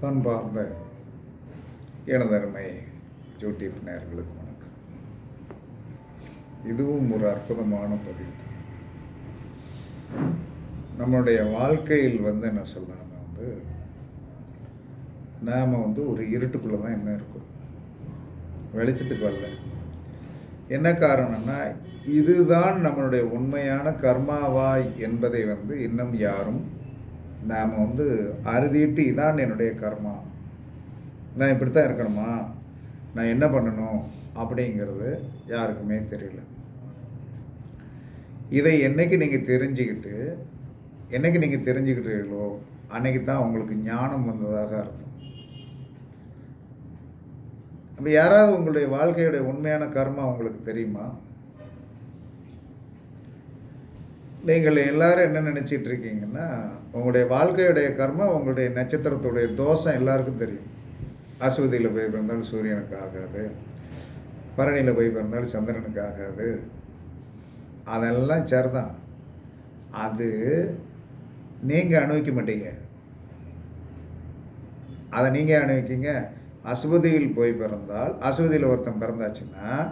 பண்பார்ந்த எனதருமை யூடியூப் நேர்களுக்கு வணக்கம். இதுவும் ஒரு அற்புதமான பதிவு. நம்மளுடைய வாழ்க்கையில் வந்து என்ன சொல்லலாம்னா வந்து நாம் வந்து ஒரு இருட்டுக்குள்ளே தான் என்ன இருக்கும்? வெளிச்சத்துக்கு வரல. என்ன காரணம்னா இதுதான் நம்மளுடைய உண்மையான கர்மாவா என்பதை வந்து இன்னும் யாரும் நாம் வந்து அறுதிட்டு இதான் என்னுடைய கர்மா. நான் இப்படி தான் இருக்கணுமா? நான் என்ன பண்ணணும்? அப்படிங்கிறது யாருக்குமே தெரியல. இதை என்றைக்கு நீங்கள் தெரிஞ்சுக்கிட்டு என்னைக்கு நீங்கள் தெரிஞ்சுக்கிட்டீர்களோ அன்னைக்கு தான் உங்களுக்கு ஞானம் வந்ததாக அர்த்தம். அப்போ யாராவது உங்களுடைய வாழ்க்கையுடைய உண்மையான கர்மா உங்களுக்கு தெரியுமா? நீங்கள் எல்லாரும் என்ன நினச்சிட்டு இருக்கீங்கன்னா உங்களுடைய வாழ்க்கையுடைய கர்மம் உங்களுடைய நட்சத்திரத்துடைய தோஷம் எல்லாருக்கும் தெரியும். அஸ்வதியில் போய் பிறந்தாலும் சூரியனுக்கு ஆகாது. பரணியில் போய் பிறந்தாலும் சந்திரனுக்கு ஆகாது. அதெல்லாம் சரிதான். அது நீங்கள் அனுபவிக்க மாட்டீங்க. அதை நீங்கள் அனுபவிக்கீங்க. அசுவதியில் போய் பிறந்தால் அசுவதியில் ஒருத்தன் பிறந்தாச்சுன்னா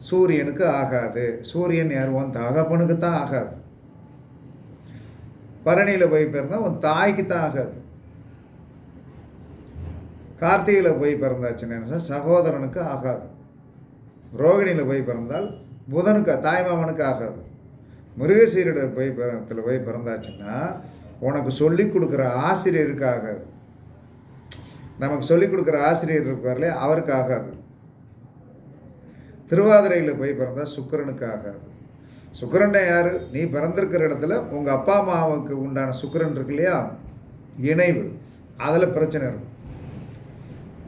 சூரியனுக்கு ஆகாது. சூரியன் யார்? உன் தகப்பனுக்கு தான் ஆகாது. பரணியில் போய் பிறந்தால் உன் தாய்க்கு தான் ஆகாது. கார்த்திகையில் போய் பிறந்தாச்சுன்னு சகோதரனுக்கு ஆகாது. ரோகிணியில் போய் பிறந்தால் புதனுக்கு தாய்மாமனுக்கு ஆகாது. மிருகசீரிட போய் பிறத்தில் போய் பிறந்தாச்சுன்னா உனக்கு சொல்லி கொடுக்குற ஆசிரியருக்கு ஆகாது. நமக்கு சொல்லிக் கொடுக்குற ஆசிரியர் இருப்பார்லே அவருக்கு ஆகாது. திருவாதிரையில் போய் பிறந்தால் சுக்கரனுக்கு ஆகாது. சுக்கரனை யார்? நீ பிறந்திருக்கிற இடத்துல உங்கள் அப்பா அம்மாவுக்கு உண்டான சுக்கரன் இருக்கு இல்லையா? இணைவு. அதில் பிரச்சனை இருக்கும்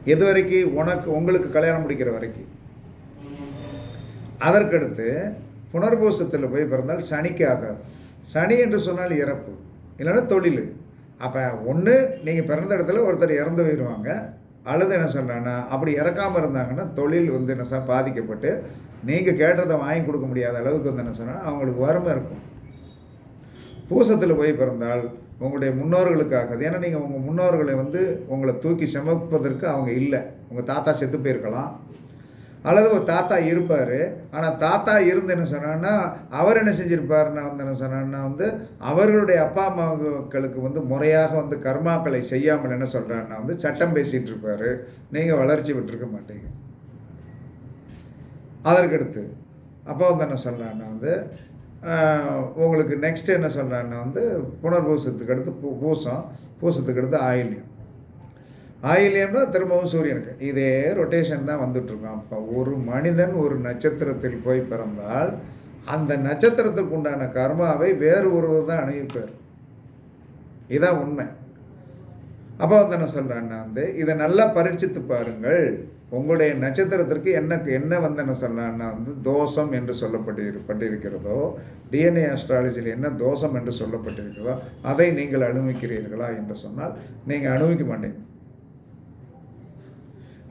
எது வரைக்கும்? உனக்கு உங்களுக்கு கல்யாணம் முடிக்கிற வரைக்கும். அதற்கடுத்து புனர்பூசத்தில் போய் பிறந்தால் சனிக்கு ஆகாது. சனி என்று சொன்னால் இறப்பு. இல்லைன்னா தொழில். அப்போ ஒன்று நீங்கள் பிறந்த இடத்துல ஒருத்தர் இறந்து போயிடுவாங்க அல்லது என்ன சொல்கிறேன்னா அப்படி இறக்காமல் இருந்தாங்கன்னா தொழில் வந்து என்ன சார் பாதிக்கப்பட்டு நீங்கள் கேட்டதை வாங்கி கொடுக்க முடியாத அளவுக்கு வந்து என்ன சொன்னால் அவங்களுக்கு வறுமை இருக்கும். பூசத்தில் போய் பிறந்தால் உங்களுடைய முன்னோர்களுக்காக ஏன்னா நீங்கள் உங்கள் முன்னோர்களை வந்து உங்களை தூக்கி சமைப்பதற்கு அவங்க இல்லை. உங்கள் தாத்தா செத்து போயிருக்கலாம். அல்லது ஒரு தாத்தா இருப்பார். ஆனால் தாத்தா இருந்து என்ன சொன்னான்னா அவர் என்ன செஞ்சுருப்பாருன்னா வந்து என்ன சொன்னான்னா வந்து அவர்களுடைய அப்பா அம்மாக்களுக்கு வந்து முறையாக வந்து கர்மாக்களை செய்யாமல் என்ன சொல்கிறான்னா வந்து சட்டம் பேசிகிட்டு இருப்பார். நீங்கள் வளர்ச்சி விட்டுருக்க மாட்டீங்க. அதற்கடுத்து அப்போ வந்து என்ன சொல்கிறான்னா வந்து உங்களுக்கு நெக்ஸ்ட் என்ன சொல்கிறான்னா வந்து புனர்பூசத்துக்கு அடுத்து பூ பூசம். பூசத்துக்கு அடுத்து ஆயில்யம். ஆயில்யம்னா திரும்பவும் சூரியனுக்கு. இதே ரொட்டேஷன் தான் வந்துட்டுருக்கோம். அப்போ ஒரு மனிதன் ஒரு நட்சத்திரத்தில் போய் பிறந்தால் அந்த நட்சத்திரத்துக்கு உண்டான கர்மாவை வேறு ஒருவர் தான் அணிவிப்பார் இதான் உண்மை. அப்போ வந்து என்ன சொல்கிறேன்னா வந்து இதை நல்லா பரீட்சித்து பாருங்கள். உங்களுடைய நட்சத்திரத்திற்கு என்ன என்ன வந்து என்ன சொல்லலான்னா வந்து தோஷம் என்று சொல்லப்பட்டு பட்டிருக்கிறதோ டிஎன்ஏ அஸ்ட்ராலஜியில் என்ன தோஷம் என்று சொல்லப்பட்டிருக்கிறதோ அதை நீங்கள் அனுபவிக்கிறீர்களா என்று சொன்னால் நீங்கள் அனுபவிக்க மாட்டீங்க.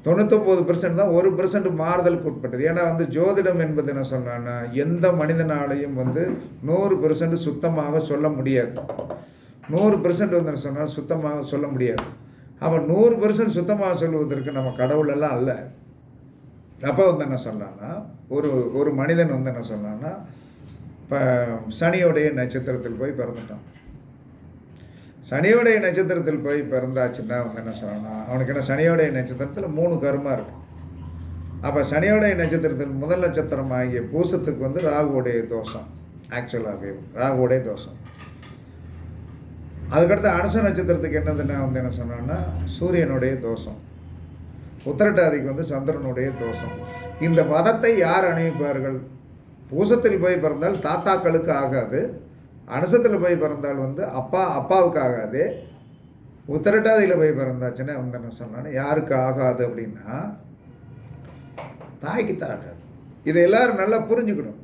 தொண்ணூத்தொம்பது பெர்சன்ட் தான் ஒரு பெர்சன்ட் மாறுதலுக்கு உட்பட்டது. ஏன்னா வந்து ஜோதிடம் என்பது என்ன சொன்னான்னா எந்த மனிதனாலையும் வந்து நூறு பெர்சன்ட் சுத்தமாக சொல்ல முடியாது. நூறு பெர்சன்ட் வந்து சொன்னால் சுத்தமாக சொல்ல முடியாது. அப்போ நூறு பெர்சன்ட் சுத்தமாக சொல்லுவதற்கு நம்ம கடவுளெல்லாம் அல்ல. அப்போ வந்து என்ன சொன்னான்னா ஒரு ஒரு மனிதன் வந்து என்ன சொன்னான்னா இப்போ சனியோடைய நட்சத்திரத்தில் போய் பிறந்துட்டான். சனியோடைய நட்சத்திரத்தில் போய் பிறந்தாச்சுன்னா அவங்க என்ன சொல்லணும் அவனுக்கு என்ன சனியோடைய நட்சத்திரத்தில் மூணு கருமா இருக்குது அப்போ சனியோடைய நட்சத்திரத்தில் முதல் நட்சத்திரம் ஆகிய பூசத்துக்கு வந்து ராகுவோடைய தோஷம். ஆக்சுவலாகவே ராகுவோடைய தோஷம். அதுக்கடுத்து அனுச நட்சத்திரத்துக்கு என்னதுன்னா வந்து என்ன சொன்னோன்னா சூரியனுடைய தோஷம். உத்திரட்டாதிக்கு வந்து சந்திரனுடைய தோஷம். இந்த மதத்தை யார் அணிவிப்பார்கள் பூசத்தில் போய் பிறந்தால் தாத்தாக்களுக்கு ஆகாது. அனுசத்தில் போய் பிறந்தால் வந்து அப்பா அப்பாவுக்கு ஆகாது உத்தரட்டாதியில் போய் பிறந்தாச்சுன்னா வந்து என்ன சொன்னான்னு யாருக்கு ஆகாது அப்படின்னா தாய்க்கு தான் ஆகாது இதை எல்லோரும் நல்லா புரிஞ்சுக்கணும்.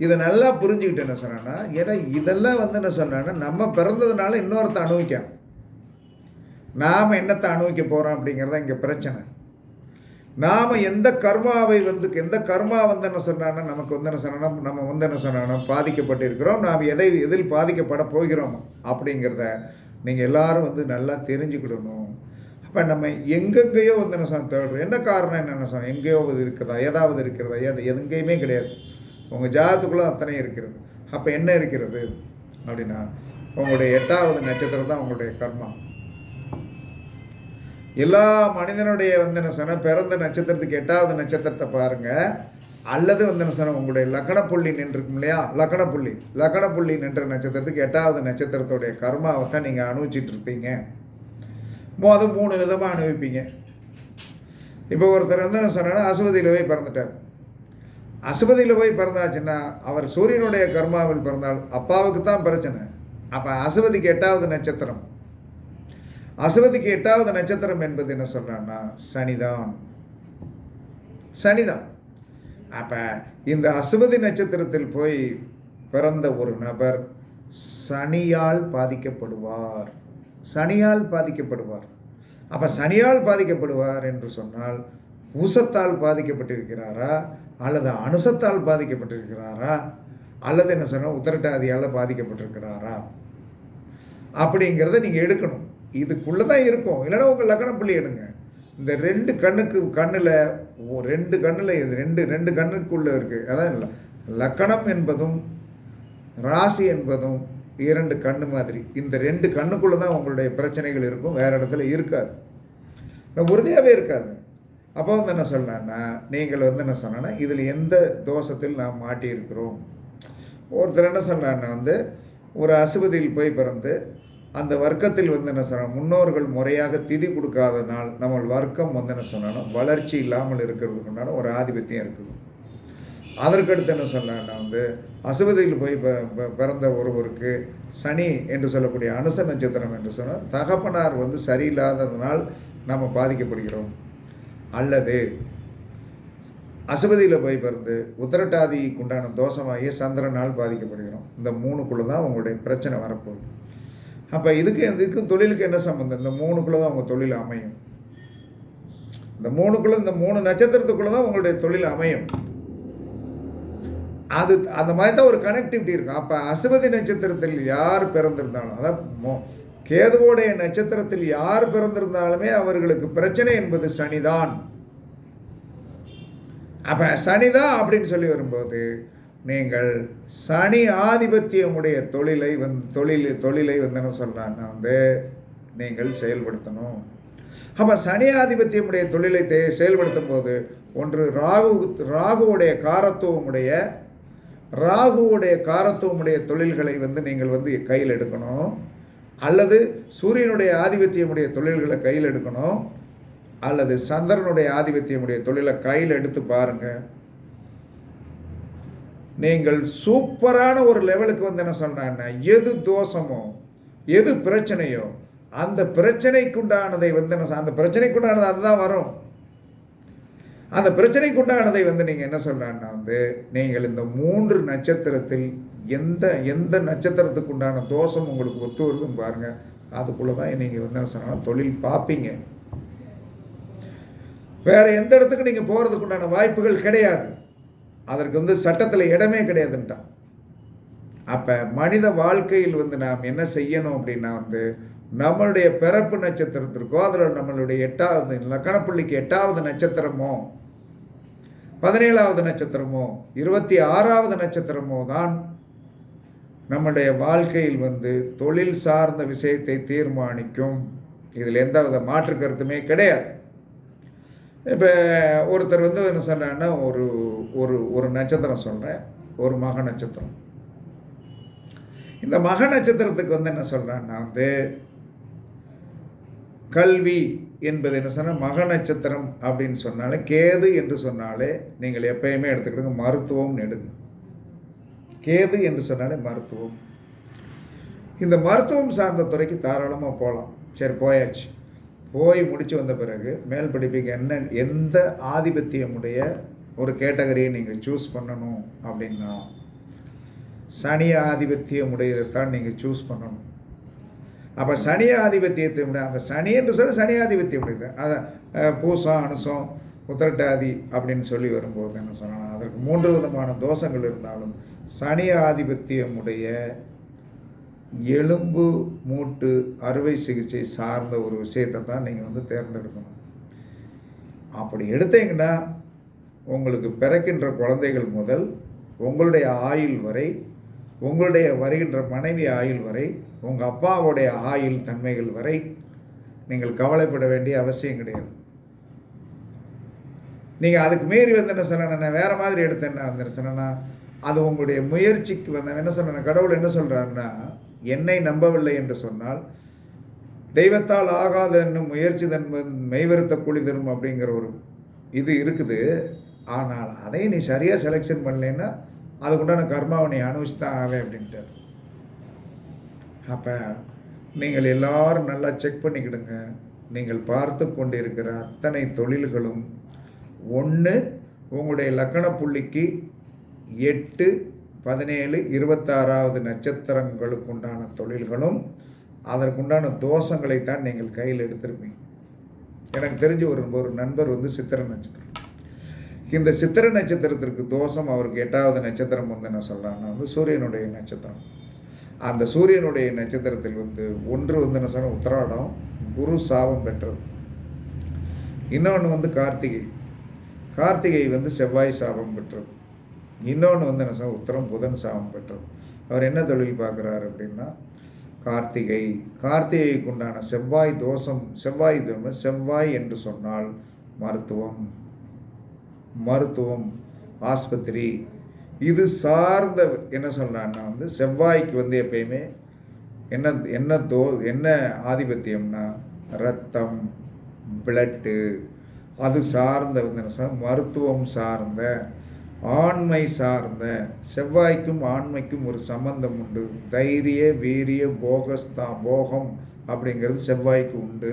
இதை நல்லா புரிஞ்சுக்கிட்டு என்ன சொன்னா ஏன்னா இதெல்லாம் வந்து என்ன சொன்னா நம்ம பிறந்ததுனால இன்னொருத்த அனுபவிக்கணும் நாம் என்னத்தை அனுபவிக்க போகிறோம் அப்படிங்கிறத இங்கே பிரச்சனை. நாம் எந்த கர்மாவை வந்து எந்த கர்மா வந்து என்ன சொன்னான்னா நமக்கு வந்து என்ன சொன்னா நம்ம வந்து என்ன சொன்னா பாதிக்கப்பட்டிருக்கிறோம். நாம் எதை எதில் பாதிக்கப்பட போகிறோம் அப்படிங்கிறத நீங்கள் எல்லாரும் வந்து நல்லா தெரிஞ்சுக்கிடணும். அப்போ நம்ம எங்கெங்கேயோ வந்து என்ன சொன்ன தேடுறோம். என்ன காரணம் என்னென்ன சொன்னோம் எங்கேயோ இது இருக்குதா? ஏதாவது இருக்கிறதா? எது எங்கேயுமே கிடையாது. உங்கள் ஜாதத்துக்குள்ளே அத்தனை இருக்கிறது. அப்போ என்ன இருக்கிறது? அப்படின்னா உங்களுடைய எட்டாவது நட்சத்திரம் தான் உங்களுடைய கர்மா. எல்லா மனிதனுடைய வந்து என்ன பிறந்த நட்சத்திரத்துக்கு எட்டாவது நட்சத்திரத்தை பாருங்கள் அல்லது வந்து என்ன சொன்ன உங்களுடைய லக்கணப்புள்ளி நின்றுருக்கும் இல்லையா? லக்கணப்புள்ளி லக்கணப்புள்ளி நின்ற நட்சத்திரத்துக்கு எட்டாவது நட்சத்திரத்துடைய கர்மாவை தான் நீங்கள் அனுபவிச்சிட்டு இருப்பீங்க மோ அது மூணு விதமாக அனுபவிப்பீங்க. இப்போ ஒருத்தர் வந்து என்ன அசுவதியில் போய் பிறந்துட்டார். அசுபதியில் போய் பிறந்தாச்சுன்னா அவர் சூரியனுடைய கர்மாவில் பிறந்தால் அப்பாவுக்கு தான் பிரச்சனை. அப்போ அசுபதிக்கு எட்டாவது நட்சத்திரம். அசுவதிக்கு எட்டாவது நட்சத்திரம் என்பது என்ன சொல்கிறான்னா சனிதான். சனிதான். அப்போ இந்த அசுவதி நட்சத்திரத்தில் போய் பிறந்த ஒரு நபர் சனியால் பாதிக்கப்படுவார். சனியால் பாதிக்கப்படுவார். அப்போ சனியால் பாதிக்கப்படுவார் என்று சொன்னால் பூசத்தால் பாதிக்கப்பட்டிருக்கிறாரா அல்லது அனுசத்தால் பாதிக்கப்பட்டிருக்கிறாரா அல்லது என்ன சொன்னால் உத்தரட்டாதியால் பாதிக்கப்பட்டிருக்கிறாரா அப்படிங்கிறத நீங்கள் எடுக்கணும். இதுக்குள்ளே தான் இருக்கும். இல்லைன்னா உங்கள் லக்கண புள்ளி எடுங்க. இந்த ரெண்டு கண்ணுக்கு கண்ணில் ரெண்டு கண்ணில் இது ரெண்டு ரெண்டு கண்ணுக்குள்ளே இருக்குது அதான் இல்லை. லக்கணம் என்பதும் ராசி என்பதும் இரண்டு கண்ணு மாதிரி. இந்த ரெண்டு கண்ணுக்குள்ளே தான் உங்களுடைய பிரச்சனைகள் இருக்கும். வேறு இடத்துல இருக்காது. உறுதியாகவே இருக்காது. அப்போ வந்து என்ன சொல்லலான்னா நீங்கள் வந்து என்ன சொன்னேன்னா இதில் எந்த தோஷத்தில் நாம் மாட்டியிருக்கிறோம்? ஒருத்தர் என்ன சொன்னான்னா வந்து ஒரு அசுபதியில் போய் பிறந்து அந்த வர்க்கத்தில் வந்து என்ன சொன்ன முன்னோர்கள் முறையாக திதி கொடுக்காதனால் நம்ம வர்க்கம் வந்து என்ன சொன்னான்னா வளர்ச்சி இல்லாமல் இருக்கிறதுக்கு உண்டான ஒரு ஆதிபத்தியம் இருக்குது. அதற்கடுத்து என்ன சொன்னேன்னா வந்து அசுபதியில் போய் பிறந்த ஒருவருக்கு சனி என்று சொல்லக்கூடிய அனுச நட்சத்திரம் என்று சொன்னால் தகப்பனார் வந்து சரியில்லாததனால் நம்ம பாதிக்கப்படுகிறோம். அல்லது அசுபதியில் போய் பிறந்து உத்தரட்டாதிக்கு உண்டான தோஷமாகிய சந்திரனால் பாதிக்கப்படுகிறோம். இந்த மூணுக்குள்ளே தான் உங்களுடைய பிரச்சனை வரப்போகுது. அப்போ இதுக்கு இதுக்கு தொழிலுக்கு என்ன சம்மந்தம் இந்த மூணுக்குள்ளே தான் உங்கள் தொழில் அமையும். இந்த மூணுக்குள்ளே இந்த மூணு நட்சத்திரத்துக்குள்ளே தான் உங்களுடைய தொழில் அமையும். அது அந்த மாதிரி தான் ஒரு கனெக்டிவிட்டி இருக்கும். அப்போ அசுபதி நட்சத்திரத்தில் யார் பிறந்திருந்தாலும் அதாவது மோ- கேதுவோடைய நட்சத்திரத்தில் யார் பிறந்திருந்தாலுமே அவர்களுக்கு பிரச்சனை என்பது சனிதான். அப்போ சனிதான் அப்படின்னு சொல்லி வரும்போது நீங்கள் சனி ஆதிபத்தியமுடைய தொழிலை வந்து தொழில் தொழிலை வந்து என்ன சொல்கிறான்னா வந்து நீங்கள் செயல்படுத்தணும். அப்போ சனி ஆதிபத்தியமுடைய தொழிலை தே செயல்படுத்தும் போது ஒன்று ராகு ராகுவுடைய காரத்துவமுடைய ராகுவுடைய காரத்துவமுடைய தொழில்களை வந்து நீங்கள் வந்து கையில் எடுக்கணும். அல்லது சூரியனுடைய ஆதிபத்தியமுடைய தொழில்களை கையில் எடுக்கணும். அல்லது சந்திரனுடைய ஆதிபத்தியமுடைய தொழிலை கையில் எடுத்து பாருங்கள் நீங்கள் சூப்பரான ஒரு லெவலுக்கு வந்து என்ன சொல்றாங்கன்னா எது தோஷமோ எது பிரச்சனையோ அந்த பிரச்சனைக்குண்டானதை வந்து என்ன அந்த பிரச்சனைக்குண்டானது அதுதான் வரும். அந்த பிரச்சனைக்குண்டானதை வந்து நீங்கள் என்ன சொல்றாங்கன்னா வந்து நீங்கள் இந்த மூன்று நட்சத்திரத்தில் எந்த எந்த நட்சத்திரத்துக்கு உண்டான தோஷம் உங்களுக்கு ஒத்து வருதுன்னு பாருங்கள் அதுக்குள்ளே தான் நீங்கள் வந்து என்ன சொன்னால் தொழில் பார்ப்பீங்க வேறு எந்த இடத்துக்கு நீங்கள் போகிறதுக்குண்டான வாய்ப்புகள் கிடையாது. அதற்கு வந்து சட்டத்தில் இடமே கிடையாதுன்ட்டான். அப்போ மனித வாழ்க்கையில் வந்து நாம் என்ன செய்யணும் அப்படின்னா வந்து நம்மளுடைய பிறப்பு நட்சத்திரத்திற்கோ அதில் நம்மளுடைய எட்டாவது லக்கணப்புள்ளிக்கு எட்டாவது நட்சத்திரமோ பதினேழாவது நட்சத்திரமோ இருபத்தி ஆறாவது நட்சத்திரமோ தான் நம்முடைய வாழ்க்கையில் வந்து தொழில் சார்ந்த விஷயத்தை தீர்மானிக்கும். இதில் எந்த வித மாற்று கருத்துமே கிடையாது. இப்போ ஒருத்தர் வந்து என்ன சொன்னான்னா ஒரு ஒரு ஒரு நட்சத்திரம் சொல்கிறேன் ஒரு மக நட்சத்திரம். இந்த மக நட்சத்திரத்துக்கு வந்து என்ன சொல்கிறான்னா வந்து கல்வி என்பது என்ன சொன்னால் மக நட்சத்திரம் அப்படின்னு சொன்னாலே கேது என்று சொன்னாலே நீங்கள் எப்பயுமே எடுத்துக்கிடுங்க மருத்துவம்னு எடுங்க. கேது என்று சொன்னாலே மருத்துவம். இந்த மருத்துவம் சார்ந்த துறைக்கு தாராளமாக போகலாம் சரி போயாச்சு. போய் முடித்து வந்த பிறகு மேல் படிப்புக்கு என்ன எந்த ஆதிபத்தியமுடைய ஒரு கேட்டகரியை நீங்கள் சூஸ் பண்ணணும் அப்படின்னா சனி ஆதிபத்தியமுடையதைத்தான் நீங்கள் சூஸ் பண்ணணும். அப்போ சனி ஆதிபத்தியத்தை விட அந்த சனி என்று சொல்ல சனி ஆதிபத்தியம் உடையது அதை பூசம் அனுசம் உத்திரட்டாதி அப்படின்னு சொல்லி வரும்போது என்ன சொன்னால் அதற்கு மூன்று விதமான தோஷங்கள் இருந்தாலும் சனி ஆதிபத்தியமுடைய எலும்பு மூட்டு அறுவை சிகிச்சை சார்ந்த ஒரு விஷயத்தை தான் நீங்கள் வந்து தேர்ந்தெடுக்கணும். அப்படி எடுத்தீங்கன்னா உங்களுக்கு பிறக்கின்ற குழந்தைகள் முதல் உங்களுடைய ஆயுள் வரை உங்களுடைய வருகின்ற மனைவி ஆயுள் வரை உங்கள் அப்பாவுடைய ஆயுள் தன்மைகள் வரை நீங்கள் கவலைப்பட வேண்டிய அவசியம் கிடையாது. நீங்கள் அதுக்கு மீறி வந்து என்ன சொன்னேன் வேறு மாதிரி எடுத்தேன் என்ன வந்து சொன்னேன்னா அது உங்களுடைய முயற்சிக்கு வந்து என்ன சொன்னேன் கடவுள் என்ன சொல்கிறாருன்னா என்னை நம்பவில்லை என்று சொன்னால் தெய்வத்தால் ஆகாத என்னும் முயற்சி தன் மெய்வருத்த கூலி தரும் அப்படிங்கிற ஒரு இது இருக்குது. ஆனால் அதையும் நீ சரியாக செலெக்ஷன் பண்ணலைன்னா அதுக்குண்டான கர்மாவை நீ அனுபவிச்சு தான் ஆவே அப்படின்ட்டார். அப்போ நீங்கள் எல்லாரும் நல்லா செக் பண்ணிக்கிடுங்க. நீங்கள் பார்த்து கொண்டிருக்கிற அத்தனை தொழில்களும் ஒன்று உங்களுடைய லக்கண புள்ளிக்கு எட்டு பதினேழு இருபத்தாறாவது நட்சத்திரங்களுக்கு உண்டான தொழில்களும் அதற்குண்டான தோஷங்களை தான் நீங்கள் கையில் எடுத்திருப்பீங்க. எனக்கு தெரிஞ்ச ஒரு ஒரு நண்பர் வந்து சித்திர நட்சத்திரம். இந்த சித்திர நட்சத்திரத்திற்கு தோஷம் அவருக்கு எட்டாவது நட்சத்திரம் வந்து என்ன சொல்கிறாங்கன்னா வந்து சூரியனுடைய நட்சத்திரம். அந்த சூரியனுடைய நட்சத்திரத்தில் வந்து ஒன்று வந்து என்ன சொல்ல உத்தராடம் குரு சாபம் பெற்றது. இன்னொன்று வந்து கார்த்திகை. கார்த்திகை வந்து செவ்வாய் சாபம் பெற்றது. இன்னொன்று வந்து என்ன சொல்ல உத்தரம் புதன் சாபம் பெற்றது. அவர் என்ன தொழில் பார்க்குறாரு அப்படின்னா கார்த்திகை. கார்த்திகைக்கு உண்டான செவ்வாய் தோஷம் செவ்வாய் தோஷம் செவ்வாய் என்று சொன்னால் மருத்துவம். மருத்துவம் ஆஸ்பத்திரி. இது சார்ந்த என்ன சொல்கிறான்னா வந்து செவ்வாய்க்கு வந்து எப்பயுமே என்ன என்ன தோ என்ன ஆதிபத்தியம்னா ரத்தம் பிளட்டு அது சார்ந்த வந்து என்ன மருத்துவம் சார்ந்த ஆண்மை சார்ந்த செவ்வாய்க்கும் ஆண்மைக்கும் ஒரு சம்பந்தம் உண்டு. தைரிய வீரிய போகஸ்தா போகம் அப்படிங்கிறது செவ்வாய்க்கு உண்டு.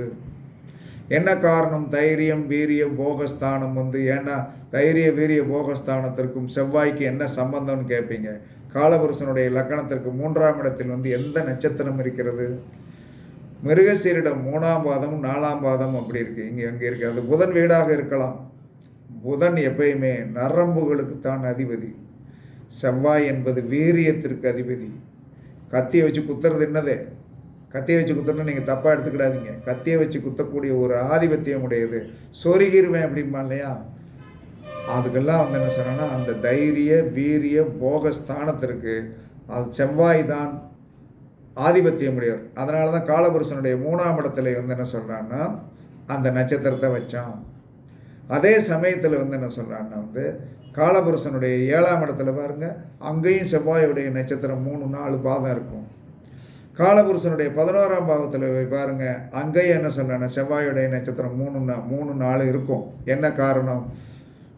என்ன காரணம்? தைரியம் வீரிய போகஸ்தானம் வந்து ஏன்னா தைரிய வீரிய போகஸ்தானத்திற்கும் செவ்வாய்க்கு என்ன சம்பந்தம்னு கேட்பீங்க காலபுருஷனுடைய லக்கணத்திற்கு மூன்றாம் இடத்தில் வந்து எந்த நட்சத்திரம் இருக்கிறது? மிருகசீரிடம் மூணாம் பாதம் நாலாம் பாதம் அப்படி இருக்குது இங்கே அங்கே இருக்குது அது புதன் வீடாக இருக்கலாம். புதன் எப்பயுமே நரம்புகளுக்கு தான் அதிபதி. செவ்வாய் என்பது வீரியத்திற்கு அதிபதி. கத்தியை வச்சு குத்துறது என்னதே? கத்தியை வச்சு குத்துறதுனா நீங்கள் தப்பாக எடுத்துக்கிடாதீங்க. கத்தியை வச்சு குத்தக்கூடிய ஒரு ஆதிபத்தியம் உடையது. சொருகிருவேன் அப்படிம்பா இல்லையா? அதுக்கெல்லாம் வந்து என்ன சொன்னோன்னா அந்த தைரிய வீரிய போகஸ்தானத்திற்கு அது செவ்வாய் தான் ஆதிபத்தியம் உடையவர். அதனால தான் காலபுருஷனுடைய மூணாம் இடத்துல வந்து என்ன சொல்கிறான்னா அந்த நட்சத்திரத்தை வச்சான். அதே சமயத்தில் வந்து என்ன சொல்கிறான்னா வந்து காலபுருஷனுடைய ஏழாம் இடத்துல பாருங்கள் அங்கேயும் செவ்வாயுடைய நட்சத்திரம் மூணு நாலு பாதம் இருக்கும். காலபுருஷனுடைய பதினோராம் பாவத்தில் பாருங்கள் அங்கேயும் என்ன சொல்கிறேன்னா செவ்வாயுடைய நட்சத்திரம் மூணு மூணு நாலு இருக்கும். என்ன காரணம்?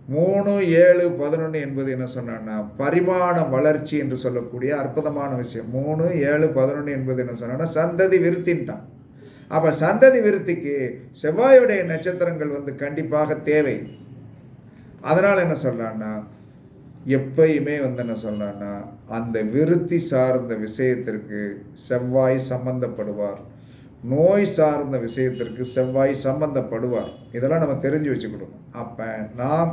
மூணு ஏழு பதினொன்று என்பது என்ன சொன்னான்னா பரிமாண வளர்ச்சி என்று சொல்லக்கூடிய அற்புதமான விஷயம். மூணு ஏழு பதினொன்று என்பது என்ன சொன்னான்னா சந்ததி விருத்தின்ட்டான். அப்போ சந்ததி விருத்திக்கு செவ்வாயுடைய நட்சத்திரங்கள் வந்து கண்டிப்பாக தேவை. அதனால் என்ன சொல்கிறான்னா எப்பயுமே வந்து என்ன சொல்கிறான்னா அந்த விருத்தி சார்ந்த விஷயத்திற்கு செவ்வாய் சம்பந்தப்படுவார். நோய் சார்ந்த விஷயத்திற்கு செவ்வாய் சம்பந்தப்படுவார். இதெல்லாம் நம்ம தெரிஞ்சு வச்சுக்கிடணும் அப்போ நாம்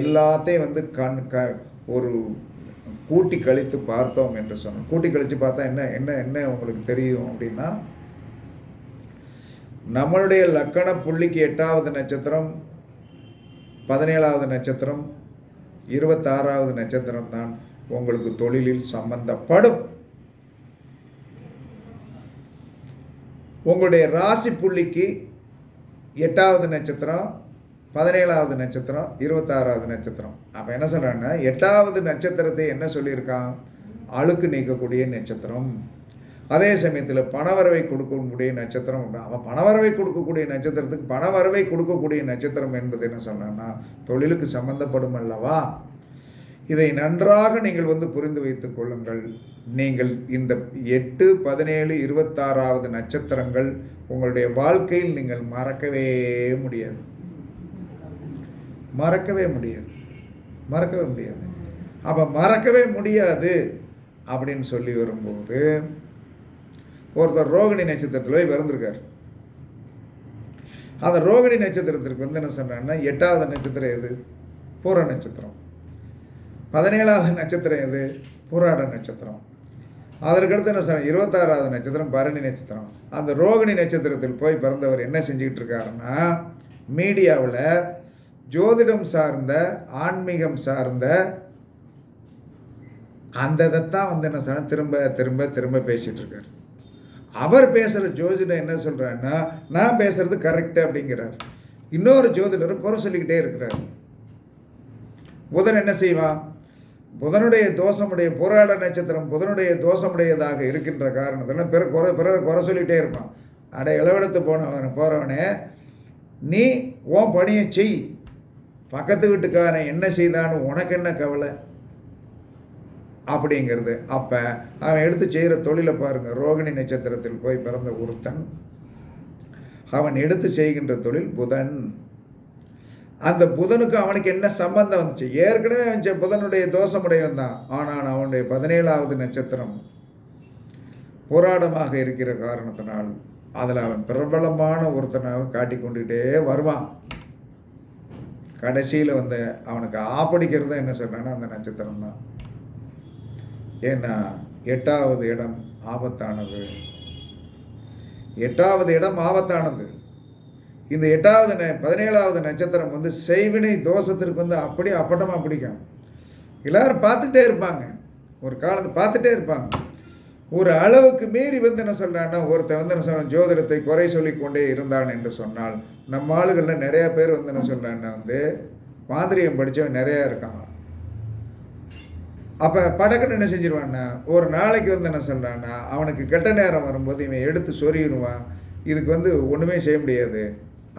எல்லாத்தையும் வந்து கண் க ஒரு கூட்டி கழித்து பார்த்தோம் என்று சொன்னோம். கூட்டி கழித்து பார்த்தா என்ன என்ன என்ன உங்களுக்கு தெரியும் அப்படின்னா நம்மளுடைய லக்கண புள்ளிக்கு எட்டாவது நட்சத்திரம் பதினேழாவது நட்சத்திரம் இருபத்தாறாவது நட்சத்திரம் தான் உங்களுக்கு தொழிலில் சம்பந்தப்படும். உங்களுடைய ராசி புள்ளிக்கு எட்டாவது நட்சத்திரம் பதினேழாவது நட்சத்திரம் இருபத்தாறாவது நட்சத்திரம். அப்போ என்ன சொல்கிறாங்கன்னா எட்டாவது நட்சத்திரத்தை என்ன சொல்லியிருக்கான்? அழுக்கு நீக்கக்கூடிய நட்சத்திரம். அதே சமயத்தில் பணவரவை கொடுக்கக்கூடிய நட்சத்திரம் உண்டு. அவன் பணவரவை கொடுக்கக்கூடிய நட்சத்திரத்துக்கு பணவரவை கொடுக்கக்கூடிய நட்சத்திரம் என்பது என்ன சொன்னான்னா தொழிலுக்கு சம்பந்தப்படும் அல்லவா? இதை நன்றாக நீங்கள் வந்து புரிந்து வைத்துக் கொள்ளுங்கள். நீங்கள் இந்த எட்டு பதினேழு இருபத்தாறாவது நட்சத்திரங்கள் உங்களுடைய வாழ்க்கையில் நீங்கள் மறக்கவே முடியாது. மறக்கவே முடியாது. மறக்கவே முடியாது. அப்போ மறக்கவே முடியாது அப்படின்னு சொல்லி வரும்போது ஒருத்தர் ரோகிணி நட்சத்திரத்தில் போய் பிறந்திருக்கார். அந்த ரோகிணி நட்சத்திரத்திற்கு வந்து என்ன சொன்னான்னா எட்டாவது நட்சத்திரம் எது? பூர நட்சத்திரம். பதினேழாவது நட்சத்திரம் எது? புராட நட்சத்திரம். அதற்கடுத்து என்ன சொன்ன இருபத்தாறாவது நட்சத்திரம் பரணி நட்சத்திரம். அந்த ரோகிணி நட்சத்திரத்தில் போய் பிறந்தவர் என்ன செஞ்சுக்கிட்டு இருக்காருன்னா மீடியாவில் ஜோதிடம் சார்ந்த ஆன்மீகம் சார்ந்த அந்த இதைத்தான் வந்து என்ன சொன்னால் திரும்ப திரும்ப திரும்ப பேசிகிட்டு இருக்காரு. அவர் பேசுகிற ஜோதிடம் என்ன சொல்கிறாருன்னா நான் பேசுகிறது கரெக்டு அப்படிங்கிறார். இன்னொரு ஜோதிடர் குறை சொல்லிக்கிட்டே இருக்கிறார். புதன் என்ன செய்வான் புதனுடைய தோஷமுடைய போராட நட்சத்திரம் புதனுடைய தோஷமுடையதாக இருக்கின்ற காரணத்தில் பிற குறை பிறர் குறை சொல்லிகிட்டே இருப்பான். அட இளவெடுத்து போனவன் போகிறவனே நீ உன் பணியை செய். பக்கத்து வீட்டுக்காரன் என்ன செய்தான்னு உனக்கு என்ன கவலை? அப்படிங்கிறது. அப்போ அவன் எடுத்து செய்கிற தொழிலை பாருங்கள் ரோகிணி நட்சத்திரத்தில் போய் பிறந்த ஒருத்தன். அவன் எடுத்து செய்கின்ற தொழில் புதன். அந்த புதனுக்கு அவனுக்கு என்ன சம்பந்தம் வந்துச்சு? ஏற்கனவே அவன் புதனுடைய தோஷமுடையவன் தான் ஆனால் அவனுடைய பதினேழாவது நட்சத்திரம் போராடமாக இருக்கிற காரணத்தினால் அதில் அவன் பிரபலமான ஒருத்தனாக காட்டிக்கொண்டுகிட்டே வருவான். கடைசியில் வந்து அவனுக்கு ஆப்படிக்கிறது என்ன சொல்கிறான்னா அந்த நட்சத்திரம் தான் ஏன்னா எட்டாவது இடம் ஆபத்தானது. எட்டாவது இடம் ஆபத்தானது. இந்த எட்டாவது ந- பதினேழாவது நட்சத்திரம் வந்து செய்வினை தோஷத்திற்கு வந்து அப்படியே அப்பட்டமாக பிடிக்கும். எல்லாரும் பார்த்துட்டே இருப்பாங்க. ஒரு காலத்தை பார்த்துட்டே இருப்பாங்க. ஒரு அளவுக்கு மீறி வந்து என்ன சொல்கிறான்னா ஒருத்தன் வந்து என்ன சொல்கிறான் ஜோதிடத்தை குறை சொல்லி கொண்டே இருந்தான் என்று சொன்னால் நம்ம ஆளுகளில் நிறையா பேர் வந்து என்ன சொல்கிறான்னா வந்து மாந்திரியம் படித்தவன் நிறையா இருக்கான். அப்போ படக்குன்னு என்ன செஞ்சிருவான்னா ஒரு நாளைக்கு வந்து என்ன சொல்கிறான்னா அவனுக்கு கெட்ட நேரம் வரும்போது இவன் எடுத்து சொறிடுவான் இதுக்கு வந்து ஒன்றுமே செய்ய முடியாது.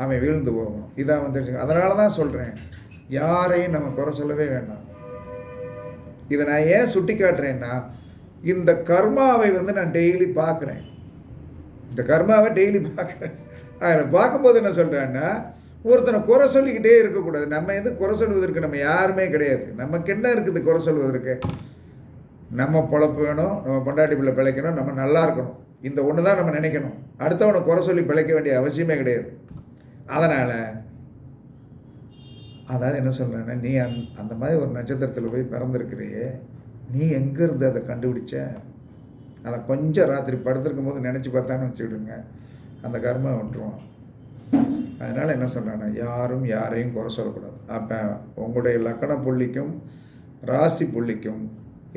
அவன் வீழ்ந்து போவான். இதான் வந்து அதனால தான் சொல்கிறேன் யாரையும் நம்ம குறை சொல்லவே வேண்டாம். இதை நான் ஏன் சுட்டி காட்டுறேன்னா இந்த கர்மாவை வந்து நான் டெய்லி பார்க்குறேன். இந்த கர்மாவை டெய்லி பார்க்குறேன். அதில் பார்க்கும்போது என்ன சொல்கிறேன்னா ஒருத்தனை குறை சொல்லிக்கிட்டே இருக்கக்கூடாது. நம்ம எது குறை சொல்வதற்கு நம்ம யாருமே கிடையாது. நமக்கு என்ன இருக்குது குறை சொல்வதற்கு? நம்ம பொழப்பு வேணும் நம்ம பொண்டாட்டி பிள்ளை பிழைக்கணும் நம்ம நல்லா இருக்கணும். இந்த ஒன்று தான் நம்ம நினைக்கணும். அடுத்தவனை குறை சொல்லி பிழைக்க வேண்டிய அவசியமே கிடையாது. அதனால் அதாவது என்ன சொல்கிறேன்னா நீ அந் அந்த மாதிரி ஒரு நட்சத்திரத்தில் போய் பிறந்திருக்கிறியே நீ எங்கேருந்து அதை கண்டுபிடிச்ச? அதை கொஞ்சம் ராத்திரி படுத்திருக்கும் போது நினச்சி பார்த்தான்னு வச்சுக்கிடுங்க. அந்த கர்மம் விட்டுருவான். அதனால் என்ன சொல்கிறேன்னா யாரும் யாரையும் குறை சொல்லக்கூடாது. அப்போ உங்களுடைய லக்கண புள்ளிக்கும் ராசி புள்ளிக்கும்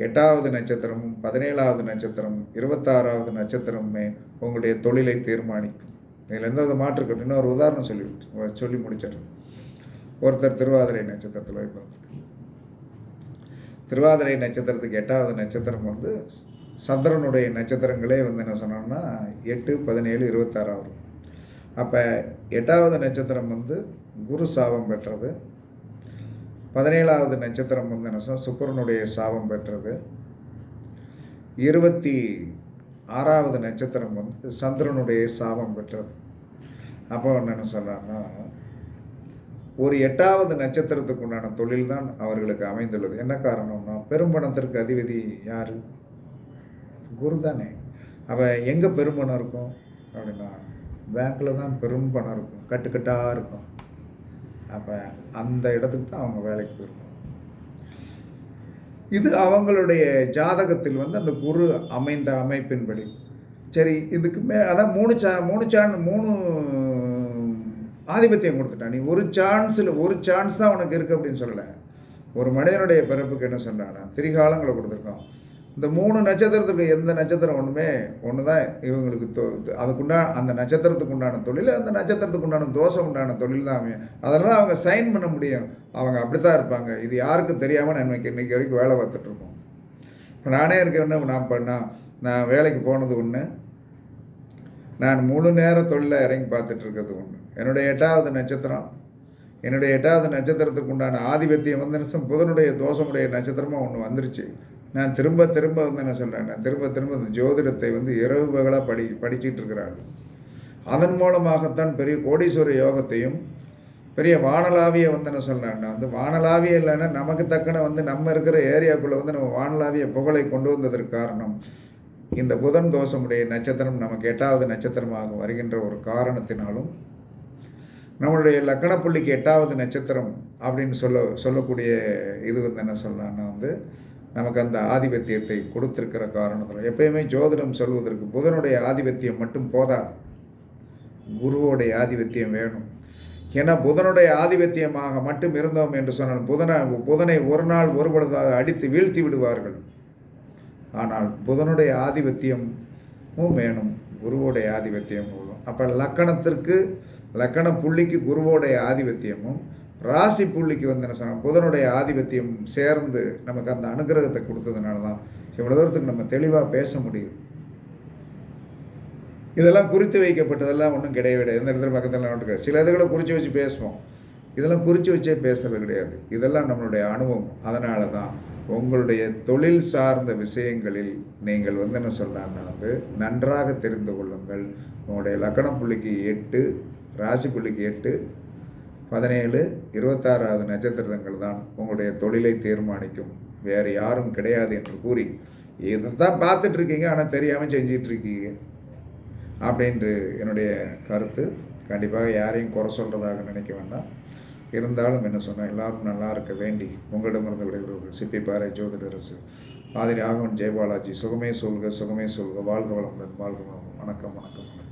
எட்டாவது நட்சத்திரமும் பதினேழாவது நட்சத்திரம் இருபத்தாறாவது நட்சத்திரமுமே உங்களுடைய தொழிலை தீர்மானிக்கும். இதில் எந்த வித மாற்றுக்கு இன்னொரு உதாரணம் சொல்லி சொல்லி முடிச்சிடுறேன். ஒருத்தர் திருவாதிரை நட்சத்திரத்தில் வைப்பார் திருவாதிரை நட்சத்திரத்துக்கு எட்டாவது நட்சத்திரம் வந்து சந்திரனுடைய நட்சத்திரங்களே வந்து என்ன சொன்னோம்னா எட்டு பதினேழு இருபத்தாறாவது அப்போ எட்டாவது நட்சத்திரம் வந்து குரு சாபம் பெற்றது. பதினேழாவது நட்சத்திரம் வந்து என்ன சுக்கரனுடைய சாபம் பெற்றது. இருபத்தி ஆறாவது நட்சத்திரம் வந்து சந்திரனுடைய சாபம் பெற்றது. அப்போ என்னென்ன சொல்கிறாங்கன்னா ஒரு எட்டாவது நட்சத்திரத்துக்கு உண்டான தொழில் தான் அவர்களுக்கு அமைந்துள்ளது. என்ன காரணம்னா பெரும்பணத்திற்கு அதிபதி யார்? குரு தானே. அப்போ எங்கே பெரும்பணம் இருக்கும்? அப்படின்னா பேங்க்கில் தான் பெரும்பணம் இருக்கும். கட்டுக்கட்டாக இருக்கும். அப்போ அந்த இடத்துக்கு தான் அவங்க வேலைக்கு போயிருப்பாங்க. இது அவங்களுடைய ஜாதகத்தில் வந்து அந்த குரு அமைந்த அமைப்பின்படி. சரி இதுக்கு மே அதான் மூணு சா மூணு சான் மூணு ஆதிபத்தியம் கொடுத்துட்டான் நீ ஒரு சான்ஸில் ஒரு சான்ஸ் தான் உனக்கு இருக்குது அப்படின்னு சொல்லலை. ஒரு மனிதனுடைய பிறப்புக்கு என்ன சொன்னான்னா திரிகாலங்களை கொடுத்துருக்கோம் இந்த மூணு நட்சத்திரத்துக்கு எந்த நட்சத்திரம் ஒன்றுமே ஒன்று தான் இவங்களுக்கு தொ அதுக்குண்டா அந்த நட்சத்திரத்துக்கு உண்டான தொழில் அந்த நட்சத்திரத்துக்கு உண்டான தோஷம் உண்டான தொழில் தான் அமையும் அதெல்லாம் அவங்க சைன் பண்ண முடியும். அவங்க அப்படி தான் இருப்பாங்க. இது யாருக்கும் தெரியாமல் நான் இன்னைக்கு இன்றைக்கி வரைக்கும் வேலை பார்த்துட்ருக்கோம் இப்போ நானே இருக்கேன்னு நான் பண்ண நான் வேலைக்கு போனது ஒன்று நான் முழு நேர தொழிலை இறங்கி பார்த்துட்டு இருக்கிறது ஒன்று என்னுடைய எட்டாவது நட்சத்திரம். என்னுடைய எட்டாவது நட்சத்திரத்துக்கு உண்டான ஆதிபத்தியம் வந்து என்ன புதனுடைய தோஷமுடைய நட்சத்திரமாக ஒன்று வந்துருச்சு. நான் திரும்ப திரும்ப வந்து என்ன சொல்கிறேன் நான் திரும்ப திரும்ப இந்த ஜோதிடத்தை வந்து இரவு பகலாக படி படிச்சிட்டு இருக்கிறாங்க அதன் மூலமாகத்தான் பெரிய கோடீஸ்வர யோகத்தையும் பெரிய வானலாவிய வந்து என்ன சொல்கிறேன்னா வந்து வானலாவிய இல்லைன்னா நமக்கு தக்கன வந்து நம்ம இருக்கிற ஏரியாக்குள்ளே வந்து நம்ம வானலாவிய புகழை கொண்டு வந்ததற்கு காரணம் இந்த புதன் தோஷமுடைய நட்சத்திரம் நமக்கு எட்டாவது நட்சத்திரமாக வருகின்ற ஒரு காரணத்தினாலும் நம்மளுடைய லக்கணப்புள்ளிக்கு எட்டாவது நட்சத்திரம் அப்படின்னு சொல்ல சொல்லக்கூடிய இது வந்து என்ன சொல்லலாம்னா வந்து நமக்கு அந்த ஆதிபத்தியத்தை கொடுத்திருக்கிற காரணத்தில். எப்பயுமே ஜோதிடம் சொல்வதற்கு புதனுடைய ஆதிபத்தியம் மட்டும் போதாது. குருவோடைய ஆதிபத்தியம் வேணும். ஏன்னா புதனுடைய ஆதிபத்தியமாக மட்டும் இருந்தோம் என்று சொன்னால் புதனை புதனை ஒரு நாள் ஒரு அடித்து வீழ்த்தி விடுவார்கள். ஆனால் புதனுடைய ஆதிபத்தியமும் வேணும். குருவோடைய ஆதிபத்தியம் போதும். அப்போ லக்கணத்திற்கு லக்கண புள்ளிக்கு குருவோடைய ஆதிபத்தியமும் ராசி புள்ளிக்கு வந்து என்ன சொன்னால் புதனுடைய ஆதிபத்தியம் சேர்ந்து நமக்கு அந்த அனுகிரகத்தை கொடுத்ததுனால தான் இவ்வளோ தூரத்துக்கு நம்ம தெளிவாக பேச முடியும் இதெல்லாம் குறித்து வைக்கப்பட்டதெல்லாம் ஒன்றும் கிடையவே கிடையாது. எந்த இடத்துல பக்கத்தில் நடக்க சில இதுகளை குறித்து வச்சு பேசுவோம். இதெல்லாம் குறித்து வச்சே பேசுறது கிடையாது. இதெல்லாம் நம்மளுடைய அனுபவம். அதனால தான் உங்களுடைய தொழில் சார்ந்த விஷயங்களில் நீங்கள் வந்து என்ன சொல்கிறாங்கன்னா வந்து நன்றாக தெரிந்து கொள்ளுங்கள். உங்களுடைய லக்கண புள்ளிக்கு எட்டு ராசி புள்ளிக்கு எட்டு பதினேழு இருபத்தாறாவது நட்சத்திரங்கள் தான் உங்களுடைய தொழிலை தீர்மானிக்கும். வேறு யாரும் கிடையாது என்று கூறி இதை தான் பார்த்துட்ருக்கீங்க ஆனால் தெரியாமல் செஞ்சிட்டு இருக்கீங்க அப்படின்ட்டு என்னுடைய கருத்து. கண்டிப்பாக யாரையும் குறை சொல்கிறதாக நினைக்க வேண்டாம். இருந்தாலும் என்ன சொன்னால் எல்லாரும் நல்லா இருக்க வேண்டி உங்களிடமிருந்து விடைபெறுவது சிப்பிப்பாறை ஜோதிடரசு. மாதிரி ஆகவன் ஜெயபாலாஜி. சுகமே சொல்க சுகமே சொல்க. வாழ்க வளமுடன் வாழ்க வளமுடன். வணக்கம் வணக்கம் வணக்கம்.